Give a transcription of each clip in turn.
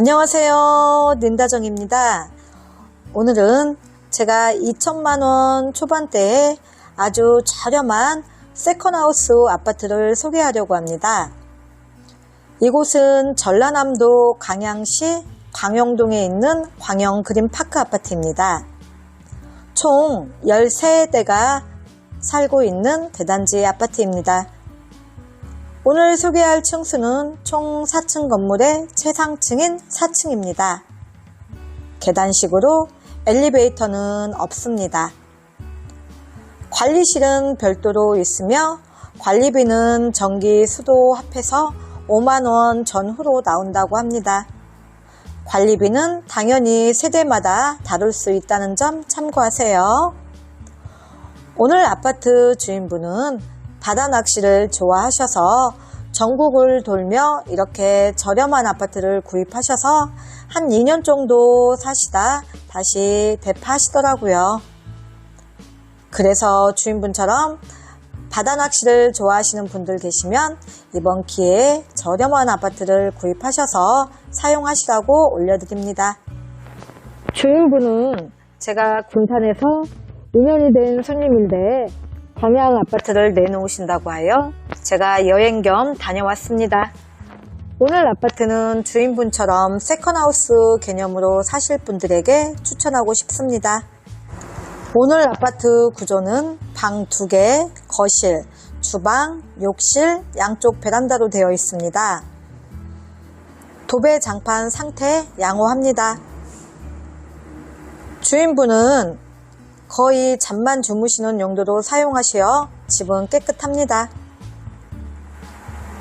안녕하세요. 닌다정입니다. 오늘은 제가 2천만원 초반대에 아주 저렴한 세컨하우스 아파트를 소개하려고 합니다. 이곳은 전라남도 광양시 광영동에 있는 광영 그린파크 아파트입니다. 총 13대가 살고 있는 대단지 아파트입니다. 오늘 소개할 층수는 총 4층 건물의 최상층인 4층입니다. 계단식으로 엘리베이터는 없습니다. 관리실은 별도로 있으며 관리비는 전기 수도 합해서 5만원 전후로 나온다고 합니다. 관리비는 당연히 세대마다 다룰 수 있다는 점 참고하세요. 오늘 아파트 주인분은 바다 낚시를 좋아하셔서 전국을 돌며 이렇게 저렴한 아파트를 구입하셔서 한 2년 정도 사시다 다시 대파하시더라고요. 그래서 주인분처럼 바다 낚시를 좋아하시는 분들 계시면 이번 기회에 저렴한 아파트를 구입하셔서 사용하시라고 올려드립니다. 주인분은 제가 군산에서 2년이 된 손님인데 광양 아파트를 내놓으신다고 하여 제가 여행 겸 다녀왔습니다. 오늘 아파트는 주인분처럼 세컨하우스 개념으로 사실 분들에게 추천하고 싶습니다. 오늘 아파트 구조는 방 2개, 거실, 주방, 욕실, 양쪽 베란다로 되어 있습니다. 도배 장판 상태 양호합니다. 주인분은 거의 잠만 주무시는 용도로 사용하시어 집은 깨끗합니다.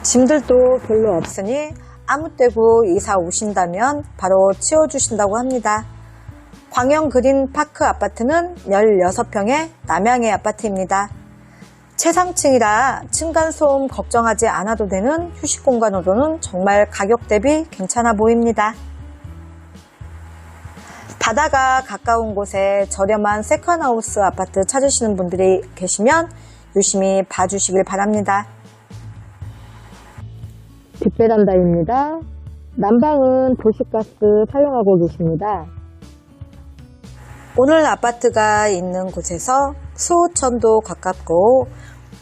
짐들도 별로 없으니 아무 때고 이사 오신다면 바로 치워주신다고 합니다. 광영 그린 파크 아파트는 16평의 남양의 아파트입니다. 최상층이라 층간소음 걱정하지 않아도 되는 휴식 공간으로는 정말 가격 대비 괜찮아 보입니다. 바다가 가까운 곳에 저렴한 세컨하우스 아파트 찾으시는 분들이 계시면 유심히 봐주시길 바랍니다. 뒷베란다입니다. 난방은 도시가스 사용하고 계십니다. 오늘 아파트가 있는 곳에서 수호천도 가깝고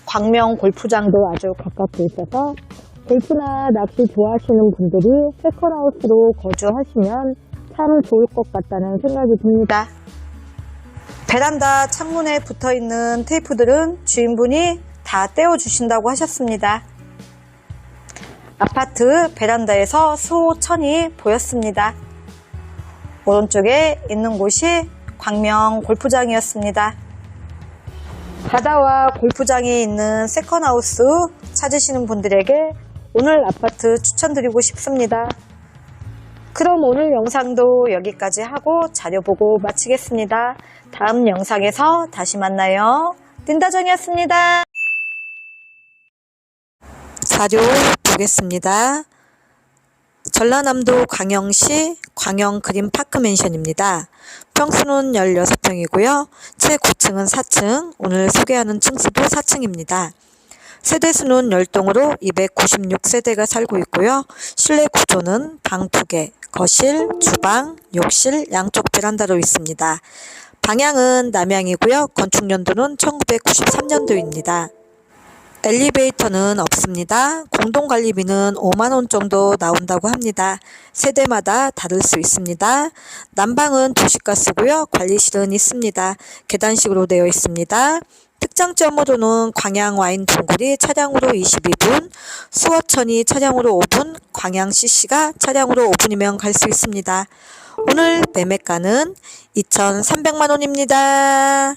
광명 골프장도 아주 가깝게 있어서 골프나 낚시 좋아하시는 분들이 세컨하우스로 거주하시면 참 좋을 것 같다는 생각이 듭니다. 베란다 창문에 붙어 있는 테이프들은 주인분이 다 떼어주신다고 하셨습니다. 아파트 베란다에서 수호천이 보였습니다. 오른쪽에 있는 곳이 광명 골프장이었습니다. 바다와 골프장이 있는 세컨하우스 찾으시는 분들에게 오늘 아파트 추천드리고 싶습니다. 그럼 오늘 영상도 여기까지 하고 자료 보고 마치겠습니다. 다음 영상에서 다시 만나요. 딘다정이었습니다. 자료 보겠습니다. 전라남도 광영시 광영 그린파크 맨션입니다. 평수는 16평이고요. 최고층은 4층, 오늘 소개하는 층수도 4층입니다. 세대수는 10동으로 296세대가 살고 있고요. 실내 구조는 방 2개, 거실, 주방, 욕실, 양쪽 베란다로 있습니다. 방향은 남향이고요. 건축 연도는 1993년도입니다. 엘리베이터는 없습니다. 공동관리비는 5만원 정도 나온다고 합니다. 세대마다 다를 수 있습니다. 난방은 도시가스고요. 관리실은 있습니다. 계단식으로 되어 있습니다. 특장점으로는 광양 와인 동굴이 차량으로 22분, 수어천이 차량으로 5분, 광양 CC가 차량으로 5분이면 갈 수 있습니다. 오늘 매매가는 2,300만 원입니다.